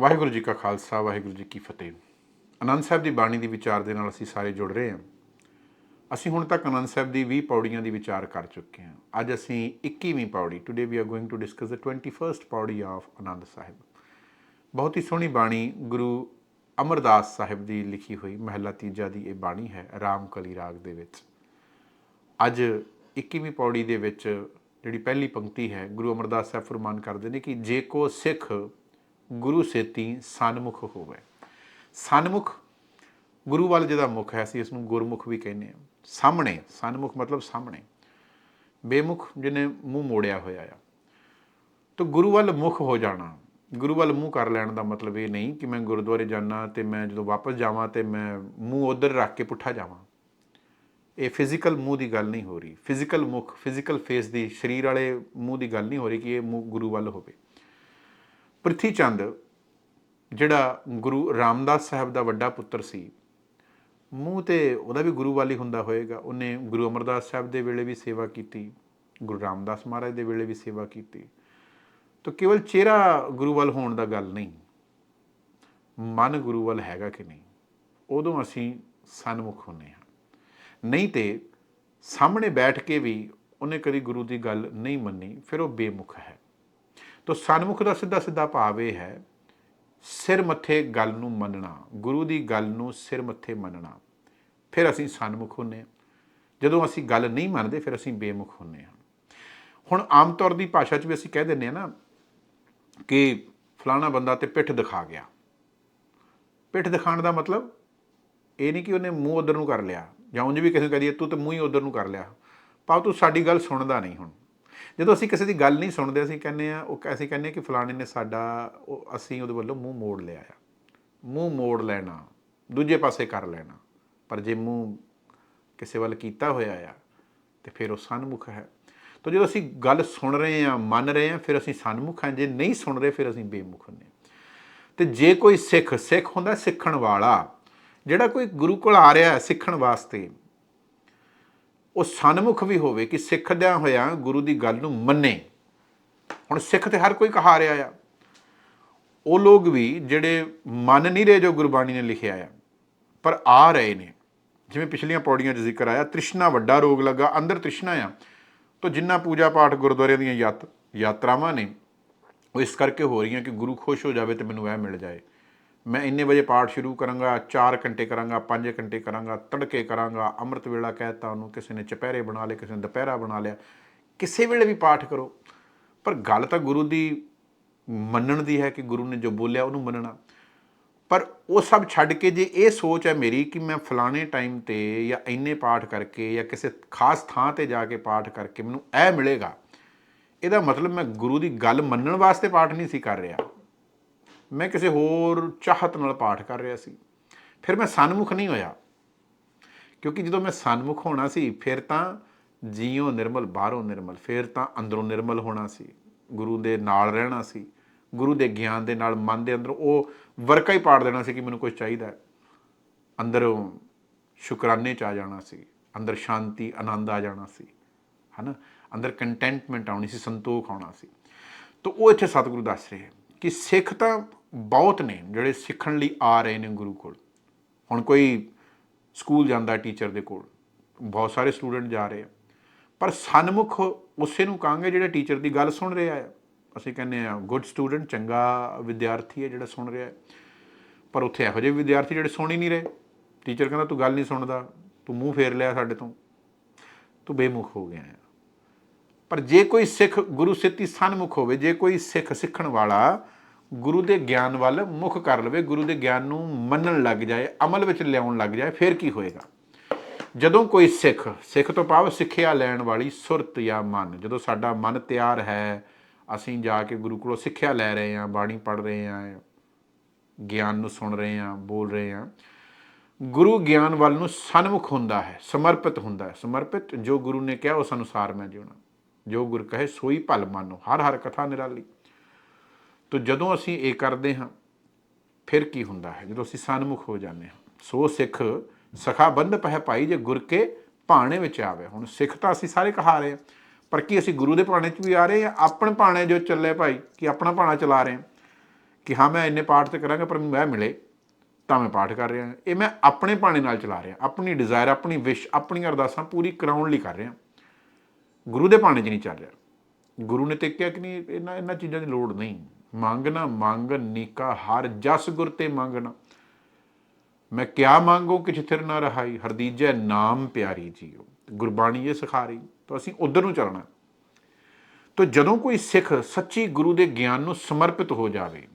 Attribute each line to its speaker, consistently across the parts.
Speaker 1: ਵਾਹਿਗੁਰੂ ਜੀ ਕਾ ਖਾਲਸਾ, ਵਾਹਿਗੁਰੂ ਜੀ ਕੀ ਫਤਿਹ। ਆਨੰਦ ਸਾਹਿਬ ਦੀ ਬਾਣੀ ਦੀ ਵਿਚਾਰ ਦੇ ਨਾਲ ਅਸੀਂ ਸਾਰੇ ਜੁੜ ਰਹੇ ਹਾਂ। ਅਸੀਂ ਹੁਣ ਤੱਕ ਆਨੰਦ ਸਾਹਿਬ ਦੀ 20 ਪੌੜੀਆਂ ਦੀ ਵਿਚਾਰ ਕਰ ਚੁੱਕੇ ਹਾਂ। ਅੱਜ ਅਸੀਂ 21ਵੀਂ ਪੌੜੀ today we are going to discuss the 21st ਪੌੜੀ ਆਫ ਆਨੰਦ ਸਾਹਿਬ। ਬਹੁਤ ਹੀ ਸੋਹਣੀ ਬਾਣੀ ਗੁਰੂ ਅਮਰਦਾਸ ਸਾਹਿਬ ਦੀ ਲਿਖੀ ਹੋਈ ਮਹਿਲਾ ਤੀਜਾ ਦੀ ਇਹ ਬਾਣੀ ਹੈ, ਰਾਮ ਕਲੀ ਰਾਗ ਦੇ ਵਿੱਚ। ਅੱਜ 21ਵੀਂ ਪੌੜੀ ਦੇ ਵਿੱਚ ਜਿਹੜੀ ਪਹਿਲੀ ਪੰਕਤੀ ਹੈ, ਗੁਰੂ ਅਮਰਦਾਸ ਸਾਹਿਬ ਫਰਮਾਨ ਕਰਦੇ ਨੇ ਕਿ ਜੇ ਕੋ ਸਿੱਖ ਗੁਰੂ ਸੇਤੀ ਸਨਮੁਖ ਹੋਵੇ। ਸਨਮੁਖ ਗੁਰੂ ਵੱਲ ਜਿਹਦਾ ਮੁਖ ਹੈ, ਅਸੀਂ ਇਸ ਨੂੰ ਗੁਰਮੁਖ ਵੀ ਕਹਿੰਦੇ ਹਾਂ। ਸਾਹਮਣੇ, ਸਨਮੁਖ ਮਤਲਬ ਸਾਹਮਣੇ। ਬੇਮੁਖ ਜਿਹਨੇ ਮੂੰਹ ਮੋੜਿਆ ਹੋਇਆ ਆ। ਤਾਂ ਗੁਰੂ ਵੱਲ ਮੁਖ ਹੋ ਜਾਣਾ। ਗੁਰੂ ਵੱਲ ਮੂੰਹ ਕਰ ਲੈਣ ਦਾ ਮਤਲਬ ਇਹ ਨਹੀਂ ਕਿ ਮੈਂ ਗੁਰਦੁਆਰੇ ਜਾਣਾ ਤੇ ਮੈਂ ਜਦੋਂ ਵਾਪਸ ਜਾਵਾਂ ਤੇ ਮੈਂ ਮੂੰਹ ਉਧਰ ਰੱਖ ਕੇ ਪੁੱਠਾ ਜਾਵਾਂ। ਇਹ ਫਿਜ਼ੀਕਲ ਮੂੰਹ ਦੀ ਗੱਲ ਨਹੀਂ ਹੋ ਰਹੀ। ਫਿਜ਼ੀਕਲ ਮੁਖ ਫਿਜ਼ੀਕਲ ਫੇਸ ਦੀ, ਸਰੀਰ ਵਾਲੇ ਮੂੰਹ ਦੀ ਗੱਲ ਨਹੀਂ ਹੋ ਰਹੀ ਕਿ ਇਹ ਮੂੰਹ ਗੁਰੂ ਵੱਲ ਹੋਵੇ। ਪ੍ਰਿਥੀ ਚੰਦ ਜਿਹੜਾ ਗੁਰੂ ਰਾਮਦਾਸ ਸਾਹਿਬ ਦਾ ਵੱਡਾ ਪੁੱਤਰ ਸੀ, ਮੂੰਹ ਤੇ ਉਹਦਾ ਵੀ ਗੁਰੂ ਵਾਲੀ ਹੁੰਦਾ ਹੋਏਗਾ। ਉਹਨੇ ਗੁਰੂ ਅਮਰਦਾਸ ਸਾਹਿਬ ਦੇ ਵੇਲੇ ਵੀ ਸੇਵਾ ਕੀਤੀ, ਗੁਰੂ ਰਾਮਦਾਸ ਮਹਾਰਾਜ ਦੇ ਵੇਲੇ ਵੀ ਸੇਵਾ ਕੀਤੀ। ਤਾਂ ਕੇਵਲ ਚਿਹਰਾ ਗੁਰੂ ਵੱਲ ਹੋਣ ਦਾ ਗੱਲ ਨਹੀਂ, ਮਨ ਗੁਰੂ ਵੱਲ ਹੈਗਾ ਕਿ ਨਹੀਂ, ਉਦੋਂ ਅਸੀਂ ਸਨਮੁਖ ਹੁੰਨੇ ਹਾਂ। ਨਹੀਂ ਤੇ ਸਾਹਮਣੇ ਬੈਠ ਕੇ ਵੀ ਉਹਨੇ ਕਦੀ ਗੁਰੂ ਦੀ ਗੱਲ ਨਹੀਂ ਮੰਨੀ, ਫਿਰ ਉਹ ਬੇਮੁਖ ਹੈ। ਤੋ ਸਨਮੁਖ ਦਾ ਸਿੱਧਾ ਸਿੱਧਾ ਭਾਵ ਇਹ ਹੈ, ਸਿਰ ਮੱਥੇ ਗੱਲ ਨੂੰ ਮੰਨਣਾ, ਗੁਰੂ ਦੀ ਗੱਲ ਨੂੰ ਸਿਰ ਮੱਥੇ ਮੰਨਣਾ। ਫਿਰ ਅਸੀਂ ਸਨਮੁਖ ਹੁੰਨੇ ਹਾਂ। ਜਦੋਂ ਅਸੀਂ ਗੱਲ ਨਹੀਂ ਮੰਨਦੇ, ਫਿਰ ਅਸੀਂ ਬੇਮੁਖ ਹੁੰਨੇ ਹਾਂ। ਹੁਣ ਆਮ ਤੌਰ ਦੀ ਭਾਸ਼ਾ 'ਚ ਵੀ ਅਸੀਂ ਕਹਿ ਦਿੰਦੇ ਆ ਨਾ ਕਿ ਫਲਾਣਾ ਬੰਦਾ ਤੇ ਪਿੱਠ ਦਿਖਾ ਗਿਆ। ਪਿੱਠ ਦਿਖਾਣ ਦਾ ਮਤਲਬ ਇਹ ਨਹੀਂ ਕਿ ਉਹਨੇ ਮੂੰਹ ਉਧਰ ਨੂੰ ਕਰ ਲਿਆ ਜਾਂ ਉਂਝ ਵੀ ਕਿਸੇ ਨੂੰ ਕਹਿ ਦਈਏ, ਤੂੰ ਤੇ ਮੂੰਹ ਹੀ ਉਧਰ ਨੂੰ ਕਰ ਲਿਆ। ਪਾਉ ਤੂੰ ਸਾਡੀ ਗੱਲ ਸੁਣਦਾ ਨਹੀਂ ਹੁਣ। ਜਦੋਂ ਅਸੀਂ ਕਿਸੇ ਦੀ ਗੱਲ ਨਹੀਂ ਸੁਣਦੇ, ਅਸੀਂ ਕਹਿੰਦੇ ਆ ਉਹ ਅਸੀਂ ਕਹਿੰਦੇ ਆ ਕਿ ਫਲਾਣੇ ਨੇ ਸਾਡਾ, ਉਹ ਅਸੀਂ ਉਹਦੇ ਵੱਲੋਂ ਮੂੰਹ ਮੋੜ ਲਿਆ ਆ। ਮੂੰਹ ਮੋੜ ਲੈਣਾ, ਦੂਜੇ ਪਾਸੇ ਕਰ ਲੈਣਾ। ਪਰ ਜੇ ਮੂੰਹ ਕਿਸੇ ਵੱਲ ਕੀਤਾ ਹੋਇਆ ਆ, ਤੇ ਫਿਰ ਉਹ ਸਨਮੁਖ ਹੈ। ਤਾਂ ਜਦੋਂ ਅਸੀਂ ਗੱਲ ਸੁਣ ਰਹੇ ਆ ਮੰਨ ਰਹੇ ਆ ਫਿਰ ਅਸੀਂ ਸਨਮੁਖ ਹਾਂ। ਜੇ ਨਹੀਂ ਸੁਣ ਰਹੇ, ਫਿਰ ਅਸੀਂ ਬੇਮੁਖ ਹੁੰਦੇ ਹਾਂ। ਤੇ ਜੇ ਕੋਈ ਸਿੱਖ ਸਿੱਖ ਹੁੰਦਾ ਸਿੱਖਣ ਵਾਲਾ, ਜਿਹੜਾ ਕੋਈ ਗੁਰੂ ਕੋਲ ਆ ਰਿਹਾ ਸਿੱਖਣ ਵਾਸਤੇ ਉਹ ਸਨਮੁਖ ਵੀ ਹੋਵੇ ਕਿ ਸਿੱਖਦਿਆਂ ਹੋਇਆਂ ਗੁਰੂ ਦੀ ਗੱਲ ਨੂੰ ਮੰਨੇ। ਹੁਣ ਸਿੱਖ ਤੇ ਹਰ ਕੋਈ ਕਹਾ ਰਿਹਾ ਆ। ਉਹ ਲੋਕ ਵੀ ਜਿਹੜੇ ਮੰਨ ਨਹੀਂ ਰਹੇ ਜੋ ਗੁਰਬਾਣੀ ਨੇ ਲਿਖਿਆ ਆ, ਪਰ ਆ ਰਹੇ ਨੇ। ਜਿਵੇਂ ਪਿਛਲੀਆਂ ਪੌੜੀਆਂ 'ਚ ਜ਼ਿਕਰ ਆਇਆ, ਤ੍ਰਿਸ਼ਨਾ ਵੱਡਾ ਰੋਗ ਲੱਗਾ, ਅੰਦਰ ਤ੍ਰਿਸ਼ਨਾ ਆ। ਤਾਂ ਜਿੰਨਾ ਪੂਜਾ ਪਾਠ ਗੁਰਦੁਆਰਿਆਂ ਦੀਆਂ ਯਾਤ ਯਾਤਰਾਵਾਂ ਨੇ, ਉਹ ਇਸ ਕਰਕੇ ਹੋ ਰਹੀਆਂ ਕਿ ਗੁਰੂ ਖੁਸ਼ ਹੋ ਜਾਵੇ ਤੇ ਮੈਨੂੰ ਇਹ ਮਿਲ ਜਾਏ। ਮੈਂ ਇੰਨੇ ਵਜੇ ਪਾਠ ਸ਼ੁਰੂ ਕਰਾਂਗਾ 4 ਘੰਟੇ ਕਰਾਂਗਾ 5 ਘੰਟੇ ਕਰਾਂਗਾ, ਤੜਕੇ ਕਰਾਂਗਾ, ਅੰਮ੍ਰਿਤ ਵੇਲਾ ਕਹਿਤਾ ਉਹਨੂੰ, ਕਿਸੇ ਨੇ ਚੁਪਹਿਰੇ ਬਣਾ ਲਏ, ਕਿਸੇ ਨੇ ਦੁਪਹਿਰਾ ਬਣਾ ਲਿਆ। ਕਿਸੇ ਵੇਲੇ ਵੀ ਪਾਠ ਕਰੋ। ਪਰ ਗੱਲ ਤਾਂ ਗੁਰੂ ਦੀ ਮੰਨਣ ਦੀ ਹੈ ਕਿ ਗੁਰੂ ਨੇ ਜੋ ਬੋਲਿਆ ਉਹਨੂੰ ਮੰਨਣਾ। ਪਰ ਉਹ ਸਭ ਛੱਡ ਕੇ ਜੇ ਇਹ ਸੋਚ ਹੈ ਮੇਰੀ ਕਿ ਮੈਂ ਫਲਾਣੇ ਟਾਈਮ ਤੇ ਜਾਂ ਇੰਨੇ ਪਾਠ ਕਰਕੇ ਜਾਂ ਕਿਸੇ ਖਾਸ ਥਾਂ ਤੇ ਜਾ ਕੇ ਪਾਠ ਕਰਕੇ ਮੈਨੂੰ ਇਹ ਮਿਲੇਗਾ, ਇਹਦਾ ਮਤਲਬ ਮੈਂ ਗੁਰੂ ਦੀ ਗੱਲ ਮੰਨਣ ਵਾਸਤੇ ਪਾਠ ਨਹੀਂ ਸੀ ਕਰ ਰਿਹਾ। ਮੈਂ ਕਿਸੇ ਹੋਰ ਚਾਹਤ ਨਾਲ ਪਾਠ ਕਰ ਰਿਹਾ ਸੀ। ਫਿਰ ਮੈਂ ਸਨਮੁਖ ਨਹੀਂ ਹੋਇਆ। ਕਿਉਂਕਿ ਜਦੋਂ ਮੈਂ ਸਨਮੁਖ ਹੋਣਾ ਸੀ, ਫਿਰ ਤਾਂ ਜੀਉ ਨਿਰਮਲ, ਬਾਹਰੋਂ ਨਿਰਮਲ, ਫਿਰ ਤਾਂ ਅੰਦਰੋਂ ਨਿਰਮਲ ਹੋਣਾ ਸੀ। ਗੁਰੂ ਦੇ ਨਾਲ ਰਹਿਣਾ ਸੀ। ਗੁਰੂ ਦੇ ਗਿਆਨ ਦੇ ਨਾਲ ਮਨ ਦੇ ਅੰਦਰ ਉਹ ਵਰਕਾ ਹੀ ਪਾੜ ਦੇਣਾ ਸੀ ਕਿ ਮੈਨੂੰ ਕੁਝ ਚਾਹੀਦਾ ਹੈ। ਅੰਦਰੋਂ ਸ਼ੁਕਰਾਨੇ ਚ ਆ ਜਾਣਾ ਸੀ। ਅੰਦਰ ਸ਼ਾਂਤੀ, ਆਨੰਦ ਆ ਜਾਣਾ ਸੀ। ਹਨਾ? ਅੰਦਰ ਕੰਟੈਂਟਮੈਂਟ ਆਉਣੀ ਸੀ, ਸੰਤੋਖ ਆਉਣਾ ਸੀ। ਤਾਂ ਉਹ ਇੱਥੇ ਸਤਿਗੁਰੂ ਦੱਸ ਰਹੇ ਕਿ ਸਿੱਖ ਤਾਂ ਬਹੁਤ ਨੇ ਜਿਹੜੇ ਸਿੱਖਣ ਲਈ ਆ ਰਹੇ ਨੇ ਗੁਰੂ ਕੋਲ। ਹੁਣ ਕੋਈ ਸਕੂਲ ਜਾਂਦਾ ਟੀਚਰ ਦੇ ਕੋਲ, ਬਹੁਤ ਸਾਰੇ ਸਟੂਡੈਂਟ ਜਾ ਰਹੇ ਆ। ਪਰ ਸਨਮੁਖ ਉਸੇ ਨੂੰ ਕਹਾਂਗੇ ਜਿਹੜਾ ਟੀਚਰ ਦੀ ਗੱਲ ਸੁਣ ਰਿਹਾ ਹੈ ਅਸੀਂ ਕਹਿੰਦੇ ਆ ਗੁੱਡ ਸਟੂਡੈਂਟ ਚੰਗਾ ਵਿਦਿਆਰਥੀ ਹੈ ਜਿਹੜਾ ਸੁਣ ਰਿਹਾ ਹੈ। ਪਰ ਉੱਥੇ ਇਹੋ ਜਿਹੇ ਵਿਦਿਆਰਥੀ ਜਿਹੜੇ ਸੁਣ ਹੀ ਨਹੀਂ ਰਹੇ। ਟੀਚਰ ਕਹਿੰਦਾ, ਤੂੰ ਗੱਲ ਨਹੀਂ ਸੁਣਦਾ, ਤੂੰ ਮੂੰਹ ਫੇਰ ਲਿਆ ਸਾਡੇ ਤੋਂ। ਤੂੰ ਬੇਮੁਖ ਹੋ ਗਿਆ ਹੈ ਪਰ ਜੇ ਕੋਈ ਸਿੱਖ ਗੁਰੂ ਸਿੱਤੀ ਸਨਮੁਖ ਹੋਵੇ, ਜੇ ਕੋਈ ਸਿੱਖ ਸਿੱਖਣ ਵਾਲਾ ਗੁਰੂ ਦੇ ਗਿਆਨ ਵੱਲ ਮੁਖ ਕਰ ਲਵੇ, ਗੁਰੂ ਦੇ ਗਿਆਨ ਨੂੰ ਮੰਨਣ ਲੱਗ ਜਾਏ, ਅਮਲ ਵਿੱਚ ਲਿਆਉਣ ਲੱਗ ਜਾਏ, ਫਿਰ ਕੀ ਹੋਏਗਾ? ਜਦੋਂ ਕੋਈ ਸਿੱਖ ਸਿੱਖ ਤੋਂ ਭਾਵ ਸਿੱਖਿਆ ਲੈਣ ਵਾਲੀ ਸੁਰਤ ਜਾਂ ਮਨ, ਜਦੋਂ ਸਾਡਾ ਮਨ ਤਿਆਰ ਹੈ, ਅਸੀਂ ਜਾ ਕੇ ਗੁਰੂ ਕੋਲੋਂ ਸਿੱਖਿਆ ਲੈ ਰਹੇ ਹਾਂ, ਬਾਣੀ ਪੜ੍ਹ ਰਹੇ ਹਾਂ, ਗਿਆਨ ਨੂੰ ਸੁਣ ਰਹੇ ਹਾਂ, ਬੋਲ ਰਹੇ ਹਾਂ, ਗੁਰੂ ਗਿਆਨ ਵੱਲ ਨੂੰ ਸਨਮੁਖ ਹੁੰਦਾ ਹੈ, ਸਮਰਪਿਤ ਹੁੰਦਾ ਹੈ। ਸਮਰਪਿਤ ਜੋ ਗੁਰੂ ਨੇ ਕਿਹਾ ਉਸ ਅਨੁਸਾਰ ਮੈਂ ਜਿਉਣਾ। ਜੋ ਗੁਰ ਕਹੇ, ਸੋਈ ਭਲ ਮਾਨੋ। ਹਰ ਹਰ ਕਥਾ ਨਿਰਾਲੀ। ਤੋ ਜਦੋਂ ਅਸੀਂ ਇਹ ਕਰਦੇ ਹਾਂ, ਫਿਰ ਕੀ ਹੁੰਦਾ ਹੈ? ਜਦੋਂ ਅਸੀਂ ਸਨਮੁਖ ਹੋ ਜਾਂਦੇ ਹਾਂ, ਸੋ ਸਿੱਖ ਸਖਾ ਬੰਧ ਪਹਿ ਭਾਈ ਜੇ ਗੁਰ ਕੇ ਭਾਣੇ ਵਿੱਚ ਆਵੇ। ਹੁਣ ਸਿੱਖ ਤਾਂ ਅਸੀਂ ਸਾਰੇ ਕਹਾ ਰਹੇ ਹਾਂ, ਪਰ ਕੀ ਅਸੀਂ ਗੁਰੂ ਦੇ ਭਾਣੇ 'ਚ ਵੀ ਆ ਰਹੇ ਹਾਂ ਆਪਣੇ ਭਾਣੇ ਜੋ ਚੱਲੇ ਭਾਈ, ਕਿ ਆਪਣਾ ਭਾਣਾ ਚਲਾ ਰਹੇ ਹਾਂ? ਕਿ ਹਾਂ, ਮੈਂ ਇੰਨੇ ਪਾਠ ਤੇ ਕਰਾਂਗਾ, ਪਰ ਮੈਂ ਮਿਲੇ, ਤਾਂ ਮੈਂ ਪਾਠ ਕਰ ਰਿਹਾ ਇਹ ਮੈਂ ਆਪਣੇ ਭਾਣੇ ਨਾਲ ਚਲਾ ਰਿਹਾ, ਆਪਣੀ ਡਿਜ਼ਾਇਰ ਆਪਣੀ ਵਿਸ਼ ਆਪਣੀਆਂ ਅਰਦਾਸਾਂ ਪੂਰੀ ਕਰਾਉਣ ਲਈ ਕਰ ਰਿਹਾ ਗੁਰੂ ਦੇ ਭਾਣੇ 'ਚ ਨਹੀਂ ਚੱਲ ਰਿਹਾ। ਗੁਰੂ ਨੇ ਤੇ ਕਿਹਾ ਕਿ ਨਹੀਂ ਇਹਨਾਂ ਇਹਨਾਂ ਚੀਜ਼ਾਂ ਦੀ ਲੋੜ ਨਹੀਂ। ਮੰਗਣਾ ਮੰਗ ਨੀਕਾ ਹਰ ਜਸ ਗੁਰ ਤੇ ਮੰਗਣਾ। ਮੈਂ ਕਿਆ ਮੰਗੋ ਕਿ ਚਿਥਰ ਨਾ ਰਹਾਈ? ਹਰਦੀਜੈ ਨਾਮ ਪਿਆਰੀ ਜੀਓ। ਗੁਰਬਾਣੀ ਇਹ ਸਿਖਾ ਰਹੀ। ਤਾਂ ਅਸੀਂ ਉਧਰ ਨੂੰ ਚੱਲਣਾ। ਤਾਂ ਜਦੋਂ ਕੋਈ ਸਿੱਖ ਸੱਚੀ ਗੁਰੂ ਦੇ ਗਿਆਨ ਨੂੰ ਸਮਰਪਿਤ ਹੋ ਜਾਵੇ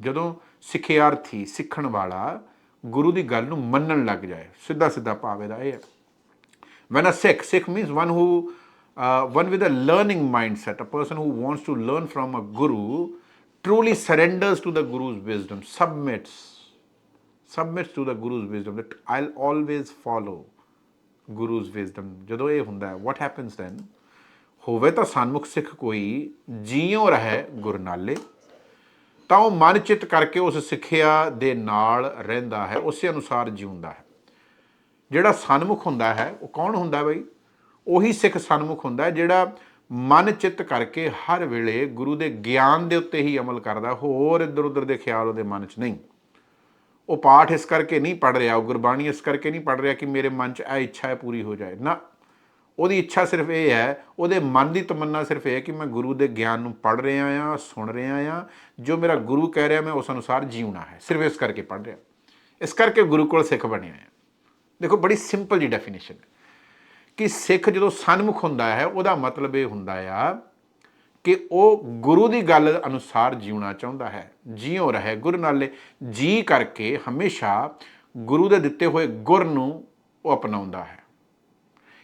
Speaker 1: ਜਦੋਂ ਸਿੱਖਿਆਰਥੀ ਸਿੱਖਣ ਵਾਲਾ ਗੁਰੂ ਦੀ ਗੱਲ ਨੂੰ ਮੰਨਣ ਲੱਗ ਜਾਏ ਸਿੱਧਾ ਸਿੱਧਾ ਭਾਵੇਂ ਦਾ ਇਹ ਹੈ। When a sikh sikh means one who uh, one with a learning mindset a person who wants to learn from a guru truly surrenders to the guru's wisdom submits submits to the guru's wisdom that i'll always follow guru's wisdom ਜਦੋਂ ਇਹ ਹੁੰਦਾ ਹੈ what happens then ਹੋਵੇ ਤਾਂ ਸਨਮੁਖ ਸਿੱਖ ਕੋਈ ਜੀਉ ਰਹੇ ਗੁਰ ਨਾਲੇ ਤਾਂ ਉਹ ਮਨ ਚਿੱਤ ਕਰਕੇ ਉਸ ਸਿੱਖਿਆ ਦੇ ਨਾਲ ਰਹਿੰਦਾ ਹੈ ਉਸੇ ਅਨੁਸਾਰ ਜਿਉਂਦਾ ਹੈ ਜਿਹੜਾ ਸਨਮੁਖ ਹੁੰਦਾ ਹੈ ਉਹ ਕੌਣ ਹੁੰਦਾ ਬਈ ਉਹੀ ਸਿੱਖ ਸਨਮੁਖ ਹੁੰਦਾ ਹੈ ਜਿਹੜਾ ਮਨ ਚਿੱਤ ਕਰਕੇ ਹਰ ਵੇਲੇ ਗੁਰੂ ਦੇ ਗਿਆਨ ਦੇ ਉੱਤੇ ਹੀ ਅਮਲ ਕਰਦਾ, ਹੋਰ ਇੱਧਰ ਉੱਧਰ ਦੇ ਖਿਆਲ ਉਹਦੇ ਮਨ 'ਚ ਨਹੀਂ। ਉਹ ਪਾਠ ਇਸ ਕਰਕੇ ਨਹੀਂ ਪੜ ਰਿਹਾ, ਉਹ ਗੁਰਬਾਣੀ ਇਸ ਕਰਕੇ ਨਹੀਂ ਪੜ ਰਿਹਾ ਕਿ ਮੇਰੇ ਮਨ 'ਚ ਇਹ ਇੱਛਾ ਹੈ ਪੂਰੀ ਹੋ ਜਾਏ। ਨਾ, ਉਹਦੀ ਇੱਛਾ ਸਿਰਫ ਇਹ ਹੈ, ਉਹਦੇ ਮਨ ਦੀ ਤਮੰਨਾ ਸਿਰਫ ਇਹ ਹੈ ਕਿ ਮੈਂ ਗੁਰੂ ਦੇ ਗਿਆਨ ਨੂੰ ਪੜ ਰਿਹਾ ਆ ਸੁਣ ਰਿਹਾ ਆ ਜੋ ਮੇਰਾ ਗੁਰੂ ਕਹਿ ਰਿਹਾ ਮੈਂ ਉਸ ਅਨੁਸਾਰ ਜੀਉਣਾ ਹੈ, ਸਿਰਫ ਇਸ ਕਰਕੇ ਪੜ ਰਿਹਾ। ਇਸ ਕਰਕੇ ਗੁਰੂ ਕੋਲ ਸਿੱਖ ਬਣਿਆ ਆ ਦੇਖੋ, ਬੜੀ ਸਿੰਪਲ ਜੀ ਡੈਫੀਨੇਸ਼ਨ ਹੈ। ਕਿ ਸਿੱਖ ਜਦੋਂ ਸਨਮੁਖ ਹੁੰਦਾ ਹੈ, ਉਹਦਾ ਮਤਲਬ ਇਹ ਹੁੰਦਾ ਆ ਕਿ ਉਹ ਗੁਰੂ ਦੀ ਗੱਲ ਅਨੁਸਾਰ ਜਿਉਣਾ ਚਾਹੁੰਦਾ ਹੈ। ਜੀਉ ਰਹੇ ਗੁਰ ਨਾਲੇ, ਜੀ ਕਰਕੇ ਹਮੇਸ਼ਾ ਗੁਰੂ ਦੇ ਦਿੱਤੇ ਹੋਏ ਗੁਰ ਨੂੰ ਉਹ ਅਪਣਾਉਂਦਾ ਹੈ।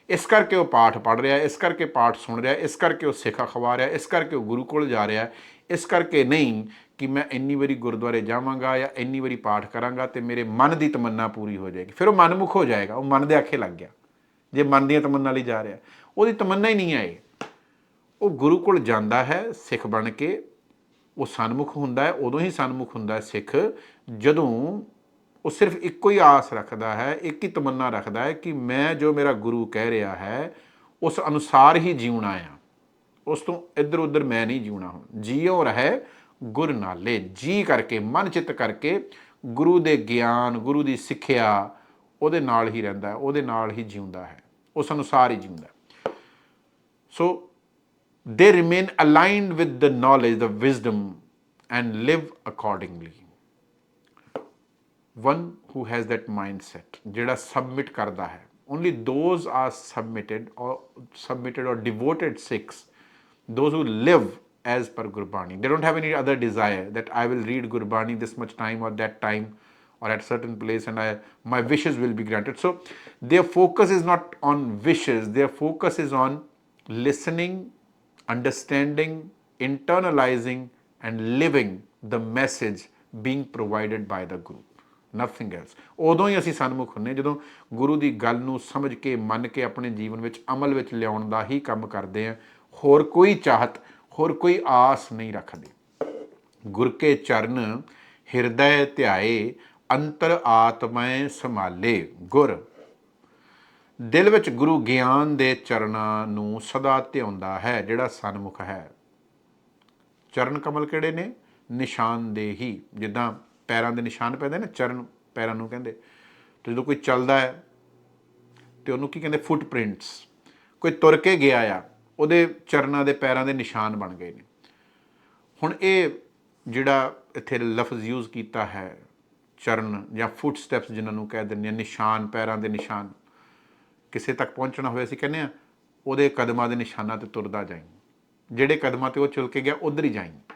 Speaker 1: ਇਸ ਕਰਕੇ ਉਹ ਪਾਠ ਪੜ ਰਿਹਾ, ਇਸ ਕਰਕੇ ਪਾਠ ਸੁਣ ਰਿਹਾ, ਇਸ ਕਰਕੇ ਉਹ ਸਿੱਖ ਅਖਵਾ ਰਿਹਾ, ਇਸ ਕਰਕੇ ਉਹ ਗੁਰੂ ਕੋਲ ਜਾ ਰਿਹਾ। ਇਸ ਕਰਕੇ ਨਹੀਂ ਕਿ ਮੈਂ ਇੰਨੀ ਵਾਰੀ ਗੁਰਦੁਆਰੇ ਜਾਵਾਂਗਾ ਜਾਂ ਇੰਨੀ ਵਾਰੀ ਪਾਠ ਕਰਾਂਗਾ ਤੇ ਮੇਰੇ ਮਨ ਦੀ ਤਮੰਨਾ ਪੂਰੀ ਹੋ ਜਾਏਗੀ। ਫਿਰ ਉਹ ਮਨਮੁਖ ਹੋ ਜਾਏਗਾ, ਉਹ ਮਨ ਦੇ ਆਖੇ ਲੱਗ ਗਿਆ। ਜੇ ਮਨ ਦੀਆਂ ਤਮੰਨਾ ਲਈ ਜਾ ਰਿਹਾ ਉਹਦੀ ਤਮੰਨਾ ਹੀ ਨਹੀਂ ਹੈ ਉਹ ਗੁਰੂ ਕੋਲ ਜਾਂਦਾ ਹੈ, ਸਿੱਖ ਬਣ ਕੇ। ਉਹ ਸਨਮੁਖ ਹੁੰਦਾ ਹੈ, ਉਦੋਂ ਹੀ ਸਨਮੁਖ ਹੁੰਦਾ ਹੈ ਸਿੱਖ। ਜਦੋਂ ਉਹ ਸਿਰਫ ਇੱਕੋ ਹੀ ਆਸ ਰੱਖਦਾ ਹੈ, ਇੱਕ ਹੀ ਤਮੰਨਾ ਰੱਖਦਾ ਹੈ ਕਿ ਮੈਂ ਜੋ ਮੇਰਾ ਗੁਰੂ ਕਹਿ ਰਿਹਾ ਹੈ, ਉਸ ਅਨੁਸਾਰ ਹੀ ਜਿਉਣਾ ਆ ਉਸ ਤੋਂ ਇੱਧਰ ਉੱਧਰ ਮੈਂ ਨਹੀਂ ਜਿਉਣਾ ਹੁਣ। ਜੀਉ ਰਹੇ ਗੁਰ ਨਾਲੇ। ਜੀ ਕਰਕੇ, ਮਨ ਚਿੱਤ ਕਰਕੇ ਗੁਰੂ ਦੇ ਗਿਆਨ, ਗੁਰੂ ਦੀ ਸਿੱਖਿਆ ਉਹਦੇ ਨਾਲ ਹੀ ਰਹਿੰਦਾ ਹੈ ਉਹਦੇ ਨਾਲ ਹੀ ਜਿਉਂਦਾ ਹੈ ਉਸ ਅਨੁਸਾਰ ਹੀ ਜਿਉਂਦਾ ਹੈ So they remain aligned with the knowledge, the wisdom, and live accordingly. One who has that mindset, ਜਿਹੜਾ submit ਕਰਦਾ ਹੈ. Only those are submitted or submitted or devoted Sikhs, those who live as per Gurbani. They don't have any other desire that I will read Gurbani this much time or that time Or at certain place and I my wishes will be granted. So their focus is not on wishes, their focus is on listening, understanding, internalizing, and living the message being provided by the Guru. Nothing else. ਉਦੋਂ ਹੀ ਅਸੀਂ ਸਨਮੁਖ ਹੁੰਨੇ ਜਦੋਂ ਗੁਰੂ ਦੀ ਗੱਲ ਨੂੰ ਸਮਝ ਕੇ ਮੰਨ ਕੇ ਆਪਣੇ ਜੀਵਨ ਵਿੱਚ ਅਮਲ ਵਿੱਚ ਲਿਆਉਣ ਦਾ ਹੀ ਕੰਮ ਕਰਦੇ ਆ ਹੋਰ ਕੋਈ ਚਾਹਤ ਹੋਰ ਕੋਈ ਆਸ ਨਹੀਂ ਰੱਖਦੇ ਗੁਰ ਕੇ ਚਰਨ ਹਿਰਦੈ ਧਿਆਏ ਅੰਤਰ ਆਤਮੈ ਸੰਭਾਲੇ, ਗੁਰ। ਦਿਲ ਵਿੱਚ ਗੁਰੂ ਗਿਆਨ ਦੇ ਚਰਨਾਂ ਨੂੰ ਸਦਾ ਧਿਆਉਂਦਾ ਹੈ, ਜਿਹੜਾ ਸਨਮੁਖ ਹੈ। ਚਰਨ ਕਮਲ ਕਿਹੜੇ ਨੇ? ਨਿਸ਼ਾਨਦੇਹੀ। ਜਿੱਦਾਂ ਪੈਰਾਂ ਦੇ ਨਿਸ਼ਾਨ ਪੈਂਦੇ ਨੇ, ਚਰਨ ਪੈਰਾਂ ਨੂੰ ਕਹਿੰਦੇ। ਤੇ ਜਦੋਂ ਕੋਈ ਚੱਲਦਾ ਹੈ, ਤੇ ਉਹਨੂੰ ਕੀ ਕਹਿੰਦੇ? ਫੁੱਟਪ੍ਰਿੰਟਸ। ਕੋਈ ਤੁਰ ਕੇ ਗਿਆ ਆ, ਉਹਦੇ ਚਰਨਾਂ ਦੇ ਪੈਰਾਂ ਦੇ ਨਿਸ਼ਾਨ ਬਣ ਗਏ ਨੇ। ਹੁਣ ਇਹ ਜਿਹੜਾ ਇੱਥੇ ਲਫ਼ਜ਼ ਯੂਜ਼ ਕੀਤਾ ਹੈ ਚਰਨ ਜਾਂ ਫੁੱਟ ਸਟੈਪਸ ਜਿਨ੍ਹਾਂ ਨੂੰ ਕਹਿ ਦਿੰਦੇ ਆ, ਨਿਸ਼ਾਨ, ਪੈਰਾਂ ਦੇ ਨਿਸ਼ਾਨ। ਕਿਸੇ ਤੱਕ ਪਹੁੰਚਣਾ ਹੋਵੇ ਅਸੀਂ ਕਹਿੰਦੇ ਆ, ਉਹਦੇ ਕਦਮਾਂ ਦੇ ਨਿਸ਼ਾਨਾਂ ਤੇ ਤੁਰਦਾ ਜਾਈਂ। ਜਿਹੜੇ ਕਦਮਾਂ ਤੇ ਉਹ ਚੁਲ ਕੇ ਗਿਆ, ਉਧਰ ਹੀ ਜਾਈਂ।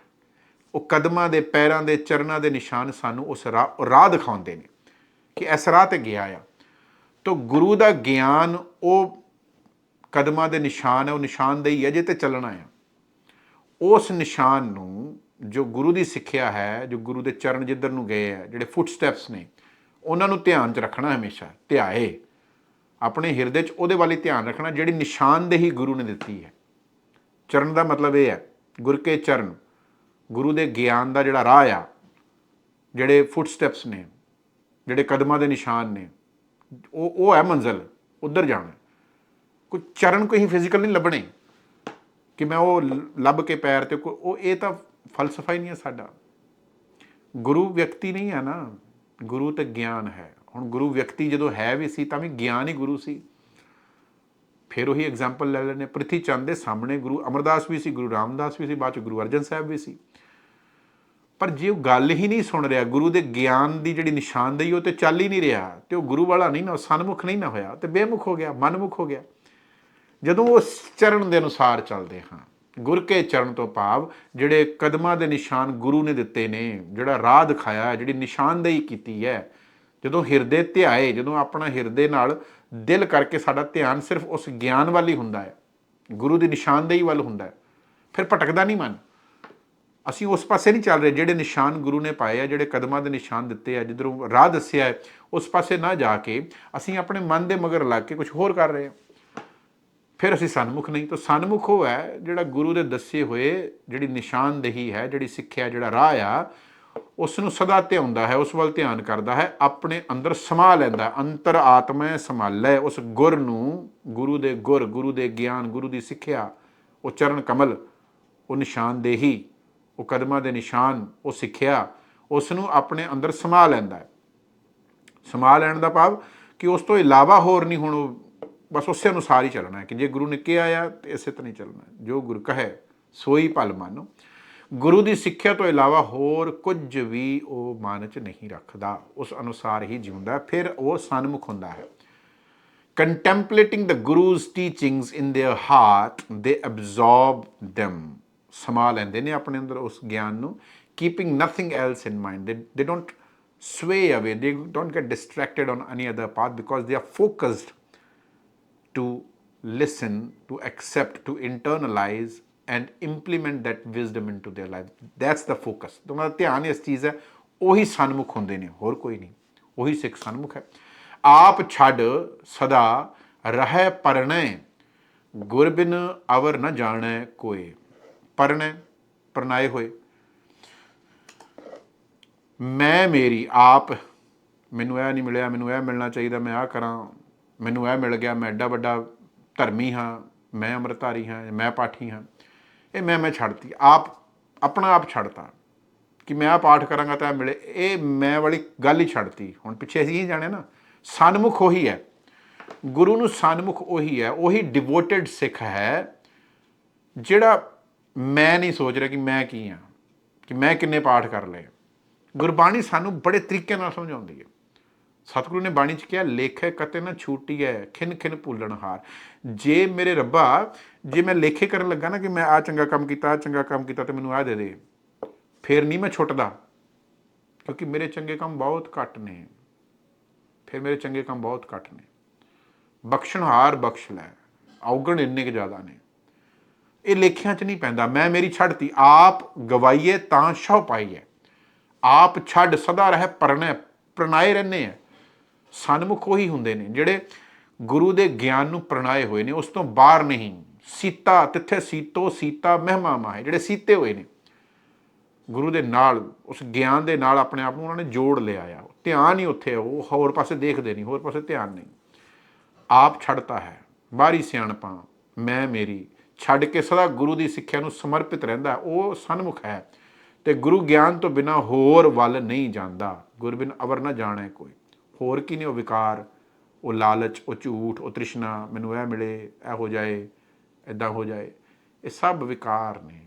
Speaker 1: ਉਹ ਕਦਮਾਂ ਦੇ, ਪੈਰਾਂ ਦੇ, ਚਰਨਾਂ ਦੇ ਨਿਸ਼ਾਨ ਸਾਨੂੰ ਉਸ ਰਾਹ ਰਾਹ ਦਿਖਾਉਂਦੇ ਨੇ ਕਿ ਇਸ ਰਾਹ ਤੇ ਗਿਆ ਆ। ਤਾਂ ਗੁਰੂ ਦਾ ਗਿਆਨ, ਉਹ ਕਦਮਾਂ ਦੇ ਨਿਸ਼ਾਨ ਹੈ, ਉਹ ਨਿਸ਼ਾਨਦੇਹੀ ਹੈ ਜੇ ਤੇ ਚੱਲਣਾ ਆ। ਉਸ ਨਿਸ਼ਾਨ ਨੂੰ ਜੋ ਗੁਰੂ ਦੀ ਸਿੱਖਿਆ ਹੈ, ਜੋ ਗੁਰੂ ਦੇ ਚਰਨ ਜਿੱਧਰ ਨੂੰ ਗਏ ਆ ਜਿਹੜੇ ਫੁੱਟ ਸਟੈਪਸ ਨੇ, ਉਹਨਾਂ ਨੂੰ ਧਿਆਨ 'ਚ ਰੱਖਣਾ ਹਮੇਸ਼ਾ, ਧਿਆਏ। ਆਪਣੇ ਹਿਰਦੇ 'ਚ ਉਹਦੇ ਵਾਲੀ ਧਿਆਨ ਰੱਖਣਾ, ਜਿਹੜੀ ਨਿਸ਼ਾਨਦੇਹੀ ਗੁਰੂ ਨੇ ਦਿੱਤੀ ਹੈ। ਚਰਨ ਦਾ ਮਤਲਬ ਇਹ ਹੈ, ਗੁਰ ਕੇ ਚਰਨ, ਗੁਰੂ ਦੇ ਗਿਆਨ ਦਾ ਜਿਹੜਾ ਰਾਹ ਆ, ਜਿਹੜੇ ਫੁੱਟ ਸਟੈਪਸ ਨੇ, ਜਿਹੜੇ ਕਦਮਾਂ ਦੇ ਨਿਸ਼ਾਨ ਨੇ, ਉਹ ਉਹ ਹੈ ਮੰਜ਼ਲ, ਉੱਧਰ ਜਾਣਾ। ਕੋਈ ਚਰਨ ਕੋਈ ਫਿਜ਼ੀਕਲ ਨਹੀਂ ਲੱਭਣੇ। ਕਿ ਮੈਂ ਉਹ ਲ- ਲੱਭ ਕੇ ਪੈਰ ਤੇ ਕੋਈ ਉਹ ਇਹ ਤਾਂ ਫਲਸਫਾ ਹੀ ਨਹੀਂ ਹੈ ਸਾਡਾ। ਗੁਰੂ ਵਿਅਕਤੀ ਨਹੀਂ ਹੈ ਨਾ। ਗੁਰੂ ਤਾਂ ਗਿਆਨ ਹੈ। ਹੁਣ ਗੁਰੂ ਵਿਅਕਤੀ ਜਦੋਂ ਹੈ ਵੀ ਸੀ ਤਾਂ ਵੀ ਗਿਆਨ ਹੀ ਗੁਰੂ ਸੀ। ਫਿਰ ਉਹੀ ਐਗਜ਼ਾਮਪਲ ਲੈ ਲੈਣੇ ਪ੍ਰਿਥੀ ਚੰਦ ਦੇ ਸਾਹਮਣੇ ਗੁਰੂ ਅਮਰਦਾਸ ਵੀ ਸੀ, ਗੁਰੂ ਰਾਮਦਾਸ ਵੀ ਸੀ, ਬਾਅਦ ਚ ਗੁਰੂ ਅਰਜਨ ਸਾਹਿਬ ਵੀ ਸੀ। ਪਰ ਜੇ ਉਹ ਗੱਲ ਹੀ ਨਹੀਂ ਸੁਣ ਰਿਹਾ, ਗੁਰੂ ਦੇ ਗਿਆਨ ਦੀ ਜਿਹੜੀ ਨਿਸ਼ਾਨਦੇਹੀ ਉਹ ਤੇ ਚੱਲ ਹੀ ਨਹੀਂ ਰਿਹਾ, ਤੇ ਉਹ ਗੁਰੂ ਵਾਲਾ ਨਹੀਂ ਨਾ, ਉਹ ਸਨਮੁਖ ਨਹੀਂ ਨਾ ਹੋਇਆ, ਤੇ ਬੇਮੁਖ ਹੋ ਗਿਆ, ਮਨਮੁਖ ਹੋ ਗਿਆ। ਜਦੋਂ ਉਹ ਚਰਨ ਦੇ ਅਨੁਸਾਰ ਚੱਲਦੇ ਹਾਂ ਗੁਰ ਕੇ ਚਰਨ ਤੋਂ ਭਾਵ ਜਿਹੜੇ ਕਦਮਾਂ ਦੇ ਨਿਸ਼ਾਨ ਗੁਰੂ ਨੇ ਦਿੱਤੇ ਨੇ, ਜਿਹੜਾ ਰਾਹ ਦਿਖਾਇਆ ਜਿਹੜੀ ਨਿਸ਼ਾਨਦੇਹੀ ਕੀਤੀ ਹੈ। ਜਦੋਂ ਹਿਰਦੇ ਧਿਆਏ, ਜਦੋਂ ਆਪਣਾ ਹਿਰਦੇ ਨਾਲ ਦਿਲ ਕਰਕੇ ਸਾਡਾ ਧਿਆਨ ਸਿਰਫ ਉਸ ਗਿਆਨ ਵੱਲ ਹੀ ਹੁੰਦਾ ਹੈ, ਗੁਰੂ ਦੀ ਨਿਸ਼ਾਨਦੇਹੀ ਵੱਲ ਹੁੰਦਾ ਹੈ, ਫਿਰ ਭਟਕਦਾ ਨਹੀਂ ਮਨ। ਅਸੀਂ ਉਸ ਪਾਸੇ ਨਹੀਂ ਚੱਲ ਰਹੇ ਜਿਹੜੇ ਨਿਸ਼ਾਨ ਗੁਰੂ ਨੇ ਪਾਏ ਆ, ਜਿਹੜੇ ਕਦਮਾਂ ਦੇ ਨਿਸ਼ਾਨ ਦਿੱਤੇ ਆ, ਜਿੱਧਰੋਂ ਰਾਹ ਦੱਸਿਆ ਹੈ, ਉਸ ਪਾਸੇ ਨਾ ਜਾ ਕੇ ਅਸੀਂ ਆਪਣੇ ਮਨ ਦੇ ਮਗਰ ਲੱਗ ਕੇ ਕੁਝ ਹੋਰ ਕਰ ਰਹੇ ਹਾਂ। ਫਿਰ ਅਸੀਂ ਸਨਮੁਖ ਨਹੀਂ, ਤਾਂ ਸਨਮੁਖ ਉਹ ਹੈ ਜਿਹੜਾ ਗੁਰੂ ਦੇ ਦੱਸੇ ਹੋਏ ਜਿਹੜੀ ਨਿਸ਼ਾਨਦੇਹੀ ਹੈ, ਜਿਹੜੀ ਸਿੱਖਿਆ, ਜਿਹੜਾ ਰਾਹ ਆ ਉਸ ਨੂੰ ਸਦਾ ਧਿਆਉਂਦਾ ਹੈ, ਉਸ ਵੱਲ ਧਿਆਨ ਕਰਦਾ ਹੈ, ਆਪਣੇ ਅੰਦਰ ਸਮਾ ਲੈਂਦਾ ਅੰਤਰ ਆਤਮਾ ਸੰਭਾਲੈ, ਉਸ ਗੁਰ ਨੂੰ, ਗੁਰੂ ਦੇ ਗੁਰ, ਗੁਰੂ ਦੇ ਗਿਆਨ, ਗੁਰੂ ਦੀ ਸਿੱਖਿਆ, ਉਹ ਚਰਨ ਕਮਲ, ਉਹ ਨਿਸ਼ਾਨਦੇਹੀ, ਉਹ ਕਦਮਾਂ ਦੇ ਨਿਸ਼ਾਨ, ਉਹ ਸਿੱਖਿਆ ਉਸ ਨੂੰ ਆਪਣੇ ਅੰਦਰ ਸਮਾ ਲੈਂਦਾ ਹੈ। ਸਮਾ ਲੈਣ ਦਾ ਭਾਵ ਕਿ ਉਸ ਤੋਂ ਇਲਾਵਾ ਹੋਰ ਨਹੀਂ ਹੁਣ ਉਹ ਬਸ ਉਸੇ ਅਨੁਸਾਰ ਹੀ ਚੱਲਣਾ ਹੈ ਕਿ ਜੇ ਗੁਰੂ ਨੇ ਕਿਹਾ ਆ ਤੇ ਇਸੇ ਤਰ੍ਹਾਂ ਹੀ ਚੱਲਣਾ ਜੋ ਗੁਰ ਕਹੇ ਸੋਈ ਭਲ ਮਾਨੋ ਗੁਰੂ ਦੀ ਸਿੱਖਿਆ ਤੋਂ ਇਲਾਵਾ ਹੋਰ ਕੁਝ ਵੀ ਉਹ ਮਨ 'ਚ ਨਹੀਂ ਰੱਖਦਾ ਉਸ ਅਨੁਸਾਰ ਹੀ ਜਿਉਂਦਾ ਫਿਰ ਉਹ ਸਨਮੁਖ ਹੁੰਦਾ ਹੈ contemplating the guru's teachings in their heart they absorb them ਸਮਾ ਲੈਂਦੇ ਨੇ ਆਪਣੇ ਅੰਦਰ ਉਸ ਗਿਆਨ ਨੂੰ keeping nothing else in mind they don't sway away they don't get distracted on any other path because they are focused to listen, to accept, to internalize and implement that wisdom into their life. That's the focus. ਤਾਂ ਉਹਨਾਂ ਦਾ ਧਿਆਨ ਇਸ ਚੀਜ਼ ਹੈ ਉਹੀ ਸਨਮੁਖ ਹੁੰਦੇ ਨੇ ਹੋਰ ਕੋਈ ਨਹੀਂ ਉਹੀ ਸਿੱਖ ਸਨਮੁਖ ਹੈ ਆਪ ਛੱਡ ਸਦਾ ਰਹਿ ਪਰਣੈ ਗੁਰ ਬਿਨ ਅਵਰ ਨ ਜਾਣੈ ਕੋਏ ਪਰਣੈ ਪਰਨਾਏ ਹੋਏ ਮੈਂ ਮੇਰੀ ਆਪ ਮੈਨੂੰ ਇਹ ਨਹੀਂ ਮਿਲਿਆ ਮੈਨੂੰ ਇਹ ਮਿਲਣਾ ਚਾਹੀਦਾ ਮੈਂ ਆ ਕਰਾਂ ਮੈਨੂੰ ਇਹ ਮਿਲ ਗਿਆ, ਮੈਂ ਐਡਾ ਵੱਡਾ ਧਰਮੀ ਹਾਂ, ਮੈਂ ਅੰਮ੍ਰਿਤਧਾਰੀ ਹਾਂ, ਮੈਂ ਪਾਠੀ ਹਾਂ। ਇਹ ਮੈਂ ਮੈਂ ਛੱਡਤੀ। ਆਪ, ਆਪਣਾ ਆਪ ਛੱਡਤਾ ਕਿ ਮੈਂ ਆ ਪਾਠ ਕਰਾਂਗਾ ਤਾਂ ਇਹ ਮਿਲੇ। ਇਹ ਮੈਂ ਵਾਲੀ ਗੱਲ ਹੀ ਛੱਡਤੀ। ਹੁਣ ਪਿੱਛੇ ਅਸੀਂ ਹੀ ਜਾਣੇ ਨਾ। ਸਨਮੁਖ ਉਹੀ ਹੈ। ਗੁਰੂ ਨੂੰ ਸਨਮੁਖ ਉਹੀ ਹੈ। ਉਹੀ ਡਿਵੋਟਿਡ ਸਿੱਖ ਹੈ ਜਿਹੜਾ ਮੈਂ ਨਹੀਂ ਸੋਚ ਰਿਹਾ ਕਿ ਮੈਂ ਕੀ ਹਾਂ, ਕਿ ਮੈਂ ਕਿੰਨੇ ਪਾਠ ਕਰ ਲਏ। ਗੁਰਬਾਣੀ ਸਾਨੂੰ ਬੜੇ ਤਰੀਕੇ ਨਾਲ ਸਮਝਾਉਂਦੀ ਹੈ। ਸਤਿਗੁਰੂ ਨੇ ਬਾਣੀ ਚ ਕਿਹਾ ਲੇਖੇ ਕਤੇ ਨਾ ਛੂਟੀ ਹੈ, ਖਿਨ ਖਿੰਨ ਭੁੱਲਣ ਹਾਰ। ਜੇ ਮੇਰੇ ਰੱਬਾ, ਜੇ ਮੈਂ ਲੇਖੇ ਕਰਨ ਲੱਗਾ ਨਾ ਕਿ ਮੈਂ ਆ ਚੰਗਾ ਕੰਮ ਕੀਤਾ ਆ ਚੰਗਾ ਕੰਮ ਕੀਤਾ ਤੇ ਮੈਨੂੰ ਆ ਦੇ ਦੇ, ਫਿਰ ਨਹੀਂ ਮੈਂ ਛੁੱਟਦਾ, ਕਿਉਂਕਿ ਮੇਰੇ ਚੰਗੇ ਕੰਮ ਬਹੁਤ ਘੱਟ ਨੇ। ਫਿਰ ਮੇਰੇ ਚੰਗੇ ਕੰਮ ਬਹੁਤ ਘੱਟ ਨੇ। ਬਖਸ਼ਣਹਾਰ ਬਖਸ਼ ਲੈ, ਔਗਣ ਇੰਨੇ ਕੁ ਜ਼ਿਆਦਾ ਨੇ। ਇਹ ਲੇਖਿਆਂ 'ਚ ਨਹੀਂ ਪੈਂਦਾ, ਮੈਂ ਮੇਰੀ ਛੱਡਤੀ, ਆਪ ਗਵਾਈਏ ਤਾਂ ਸ਼ਉ ਪਾਈਏ। ਆਪ ਛੱਡ ਸਦਾ ਰਹਿ ਪਰਣੈ, ਪ੍ਰਣਾਏ ਰਹਿੰਦੇ ਆ। ਸਨਮੁਖ ਉਹੀ ਹੁੰਦੇ ਨੇ, ਜਿਹੜੇ ਗੁਰੂ ਦੇ ਗਿਆਨ ਨੂੰ ਪ੍ਰਣਾਏ ਹੋਏ ਨੇ, ਉਸ ਤੋਂ ਬਾਹਰ ਨਹੀਂ। ਸੀਤਾ, ਤਿੱਥੇ ਸੀਤੋ ਸੀਤਾ ਮਹਿਮਾ ਮਾਹੇ, ਜਿਹੜੇ ਸੀਤੇ ਹੋਏ ਨੇ। ਗੁਰੂ ਦੇ ਨਾਲ, ਉਸ ਗਿਆਨ ਦੇ ਨਾਲ ਆਪਣੇ ਆਪ ਨੂੰ ਉਹਨਾਂ ਨੇ ਜੋੜ ਲਿਆ ਆ। ਧਿਆਨ ਹੀ ਉੱਥੇ ਉਹ ਹੋਰ ਪਾਸੇ ਦੇਖਦੇ ਨਹੀਂ, ਹੋਰ ਪਾਸੇ ਧਿਆਨ ਨਹੀਂ। ਆਪ ਛੱਡਤਾ ਹੈ, ਬਾਹਰੀ ਸਿਆਣਪਾਂ, ਮੈਂ ਮੇਰੀ, ਛੱਡ ਕੇ ਸਦਾ ਗੁਰੂ ਦੀ ਸਿੱਖਿਆ ਨੂੰ ਸਮਰਪਿਤ ਰਹਿੰਦਾ, ਉਹ ਸਨਮੁਖ ਹੈ। ਤੇ ਗੁਰੂ ਗਿਆਨ ਤੋਂ ਬਿਨਾ ਹੋਰ ਵੱਲ ਨਹੀਂ ਜਾਂਦਾ। ਗੁਰ ਬਿਨ ਅਵਰ ਨਾ ਜਾਣੈ ਕੋਈ। ਹੋਰ ਕੀ ਨੇ ਉਹ ਵਿਕਾਰ, ਉਹ ਲਾਲਚ, ਉਹ ਝੂਠ, ਉਹ ਤ੍ਰਿਸ਼ਨਾ, ਮੈਨੂੰ ਇਹ ਮਿਲੇ, ਇਹ ਹੋ ਜਾਏ ਐਦਾਂ ਹੋ ਜਾਏ, ਇਹ ਸਭ ਵਿਕਾਰ ਨੇ।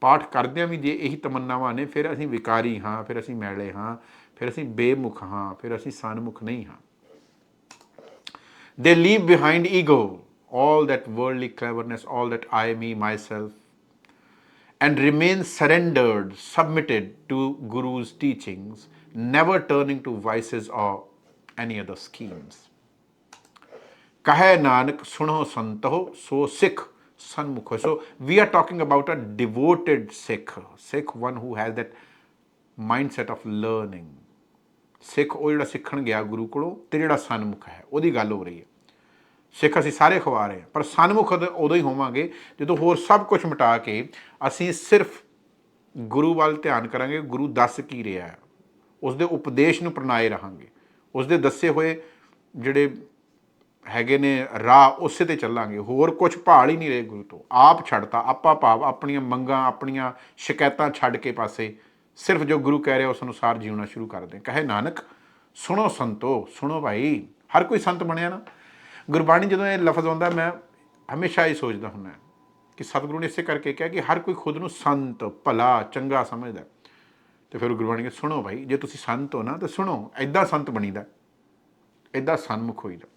Speaker 1: ਪਾਠ ਕਰਦਿਆਂ ਵੀ ਜੇ ਇਹੀ ਤਮੰਨਾਵਾਂ ਨੇ, ਫਿਰ ਅਸੀਂ ਵਿਕਾਰੀ ਹਾਂ, ਫਿਰ ਅਸੀਂ ਮੈਲੇ ਹਾਂ, ਫਿਰ ਅਸੀਂ ਬੇਮੁਖ ਹਾਂ, ਫਿਰ ਅਸੀਂ ਸਨਮੁਖ ਨਹੀਂ ਹਾਂ। They leave behind ego, all that worldly cleverness, all that i, me, myself and remain surrendered submitted to guru's teachings never turning to vices or any other schemes ਕਹੈ ਨਾਨਕ ਸੁਣੋ ਸੰਤੋ ਸੋ ਸਿੱਖ ਸਨਮੁਖ so we are talking about a devoted Sikh Sikh one who has that mindset of learning Sikh ਉਹ ਜਿਹੜਾ ਸਿੱਖਣ ਗਿਆ ਗੁਰੂ ਕੋਲੋਂ ਤੇ ਜਿਹੜਾ ਸਨਮੁਖ ਹੈ ਉਹਦੀ ਗੱਲ ਹੋ ਰਹੀ ਹੈ ਸਿੱਖ ਅਸੀਂ ਸਾਰੇ ਖਵਾ ਰਹੇ ਹਾਂ, ਪਰ ਸਨਮੁਖ ਉਦੋਂ ਉਦੋਂ ਹੀ ਹੋਵਾਂਗੇ ਜਦੋਂ ਹੋਰ ਸਭ ਕੁਝ ਮਿਟਾ ਕੇ ਅਸੀਂ ਸਿਰਫ ਗੁਰੂ ਵੱਲ ਧਿਆਨ ਕਰਾਂਗੇ, ਗੁਰੂ ਦੱਸ ਕੀ ਰਿਹਾ ਹੈ। ਉਸ ਦੇ ਉਪਦੇਸ਼ ਨੂੰ ਪ੍ਰਣਾਏ ਰਹਾਂਗੇ। ਉਸ ਦੇ ਦੱਸੇ ਹੋਏ ਜਿਹੜੇ ਹੈਗੇ ਨੇ ਰਾਹ, ਉਸੇ ਤੇ ਚੱਲਾਂਗੇ। ਹੋਰ ਕੁਝ ਭਾਲ ਹੀ ਨਹੀਂ ਰਹੇ ਗੁਰੂ ਤੋਂ। ਆਪ ਛੱਡਤਾ, ਆਪਾ ਭਾਵ ਆਪਣੀਆਂ ਮੰਗਾਂ, ਆਪਣੀਆਂ ਸ਼ਿਕਾਇਤਾਂ ਛੱਡ ਕੇ ਪਾਸੇ ਸਿਰਫ ਜੋ ਗੁਰੂ ਕਹਿ ਰਿਹਾ, ਉਸ ਅਨੁਸਾਰ ਜੀਉਣਾ ਸ਼ੁਰੂ ਕਰ ਦੇ। ਕਹੇ ਨਾਨਕ, ਸੁਣੋ ਸੰਤੋ, ਸੁਣੋ ਭਾਈ। ਹਰ ਕੋਈ ਸੰਤ ਬਣਿਆ ਨਾ। ਗੁਰਬਾਣੀ ਜਦੋਂ ਇਹ ਲਫ਼ਜ਼ ਆਉਂਦਾ, ਮੈਂ ਹਮੇਸ਼ਾ ਇਹ ਸੋਚਦਾ ਹੁੰਦਾ ਕਿ ਸਤਿਗੁਰੂ ਨੇ ਇਸੇ ਕਰਕੇ ਕਿਹਾ ਕਿ ਹਰ ਕੋਈ ਖੁਦ ਨੂੰ ਸੰਤ, ਭਲਾ, ਚੰਗਾ ਸਮਝਦਾ ਹੈ। ਤੇ ਫਿਰ ਗੁਰਬਾਣੀ ਕਹਿੰਦੀ, ਸੁਣੋ ਭਾਈ, ਜੇ ਤੁਸੀਂ ਸੰਤ ਹੋ ਨਾ, ਤਾਂ ਸੁਣੋ ਐਦਾਂ ਸੰਤ ਬਣੀਦਾ ਐਦਾਂ ਸਨਮੁਖ ਹੋਈਦਾ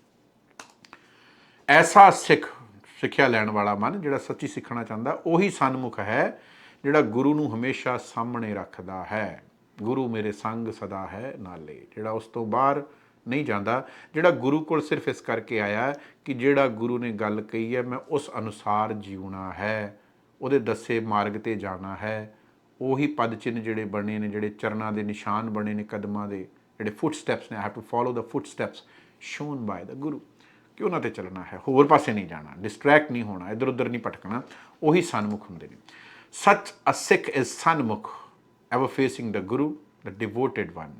Speaker 1: ਐਸਾ ਸਿੱਖ, ਸਿੱਖਿਆ ਲੈਣ ਵਾਲਾ ਮਨ ਜਿਹੜਾ ਸੱਚੀ ਸਿੱਖਣਾ ਚਾਹੁੰਦਾ, ਉਹੀ ਸਨਮੁਖ ਹੈ ਜਿਹੜਾ ਗੁਰੂ ਨੂੰ ਹਮੇਸ਼ਾ ਸਾਹਮਣੇ ਰੱਖਦਾ ਹੈ। ਗੁਰੂ ਮੇਰੇ ਸੰਗ ਸਦਾ ਹੈ ਨਾਲੇ, ਜਿਹੜਾ ਉਸ ਤੋਂ ਬਾਹਰ ਨਹੀਂ ਜਾਂਦਾ। ਜਿਹੜਾ ਗੁਰੂ ਕੋਲ ਸਿਰਫ ਇਸ ਕਰਕੇ ਆਇਆ ਕਿ ਜਿਹੜਾ ਗੁਰੂ ਨੇ ਗੱਲ ਕਹੀ ਹੈ, ਮੈਂ ਉਸ ਅਨੁਸਾਰ ਜੀਉਣਾ ਹੈ। ਉਹਦੇ ਦੱਸੇ ਮਾਰਗ ਤੇ ਜਾਣਾ ਹੈ। ਉਹੀ ਪਦ ਚਿੰਨ੍ਹ ਜਿਹੜੇ ਬਣੇ ਨੇ, ਜਿਹੜੇ ਚਰਨਾਂ ਦੇ ਨਿਸ਼ਾਨ ਬਣੇ ਨੇ ਕਦਮਾਂ ਦੇ, ਜਿਹੜੇ ਫੁੱਟ ਸਟੈਪਸ ਨੇ I have to follow the footsteps shown by the Guru ਕਿ ਉਹਨਾਂ ਤੇ ਚੱਲਣਾ ਹੈ, ਹੋਰ ਪਾਸੇ ਨਹੀਂ ਜਾਣਾ ਡਿਸਟਰੈਕਟ ਨਹੀਂ ਹੋਣਾ, ਇਧਰ ਉਧਰ ਨਹੀਂ ਭਟਕਣਾ, ਉਹੀ ਸਨਮੁਖ ਹੁੰਦੇ ਨੇ। ਸੱਚ a Sikh is ਸਨਮੁਖ ever facing the guru the devoted one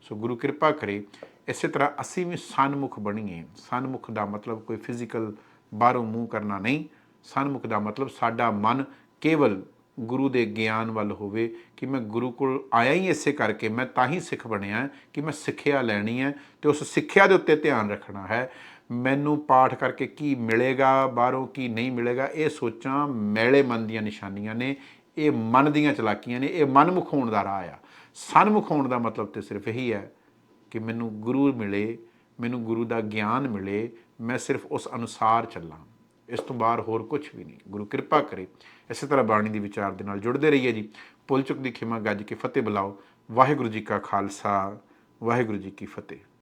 Speaker 1: so ਗੁਰੂ ਕਿਰਪਾ ਕਰੇ ਇਸੇ ਤਰ੍ਹਾਂ ਅਸੀਂ ਵੀ ਸਨਮੁਖ ਬਣੀਏ। ਸਨਮੁਖ ਦਾ ਮਤਲਬ ਕੋਈ ਫਿਜ਼ੀਕਲ ਬਾਹਰੋਂ ਮੂੰਹ ਕਰਨਾ ਨਹੀਂ। ਸਨਮੁਖ ਦਾ ਮਤਲਬ ਸਾਡਾ ਮਨ ਕੇਵਲ ਗੁਰੂ ਦੇ ਗਿਆਨ ਵੱਲ ਹੋਵੇ ਕਿ ਮੈਂ ਗੁਰੂ ਕੋਲ ਆਇਆ ਹੀ ਇਸੇ ਕਰਕੇ ਮੈਂ ਤਾਂ ਹੀ ਸਿੱਖ ਬਣਿਆ ਕਿ ਮੈਂ ਸਿੱਖਿਆ ਲੈਣੀ ਹੈ ਤੇ ਉਸ ਸਿੱਖਿਆ ਦੇ ਉੱਤੇ ਧਿਆਨ ਰੱਖਣਾ ਹੈ। ਮੈਨੂੰ ਪਾਠ ਕਰਕੇ ਕੀ ਮਿਲੇਗਾ, ਬਾਹਰੋਂ ਕੀ ਨਹੀਂ ਮਿਲੇਗਾ, ਇਹ ਸੋਚਾਂ ਮੈਲੇ ਮਨ ਦੀਆਂ ਨਿਸ਼ਾਨੀਆਂ ਨੇ। ਇਹ ਮਨ ਦੀਆਂ ਚਲਾਕੀਆਂ ਨੇ। ਇਹ ਮਨ ਮੁਖਾਉਣ ਦਾ ਰਾਹ ਆ। ਸਨਮੁਖ ਹੋਣ ਦਾ ਮਤਲਬ ਤੇ ਸਿਰਫ ਇਹੀ ਹੈ ਕਿ ਮੈਨੂੰ ਗੁਰੂ ਮਿਲੇ, ਮੈਨੂੰ ਗੁਰੂ ਦਾ ਗਿਆਨ ਮਿਲੇ, ਮੈਂ ਸਿਰਫ ਉਸ ਅਨੁਸਾਰ ਚੱਲਾਂ। ਇਸ ਤੋਂ ਬਾਹਰ ਹੋਰ ਕੁਝ ਵੀ ਨਹੀਂ। ਗੁਰੂ ਕਿਰਪਾ ਕਰੇ। ਇਸੇ ਤਰ੍ਹਾਂ ਬਾਣੀ ਦੀ ਵਿਚਾਰ ਦੇ ਨਾਲ ਜੁੜਦੇ ਰਹੀਏ ਜੀ। ਪੁੱਲ ਚੁੱਕ ਦੀ ਖਿਮਾ ਗੱਜ ਕੇ ਫਤਿਹ ਬੁਲਾਓ। ਵਾਹਿਗੁਰੂ ਜੀ ਕਾ ਖਾਲਸਾ, ਵਾਹਿਗੁਰੂ ਜੀ ਕੀ ਫਤਿਹ।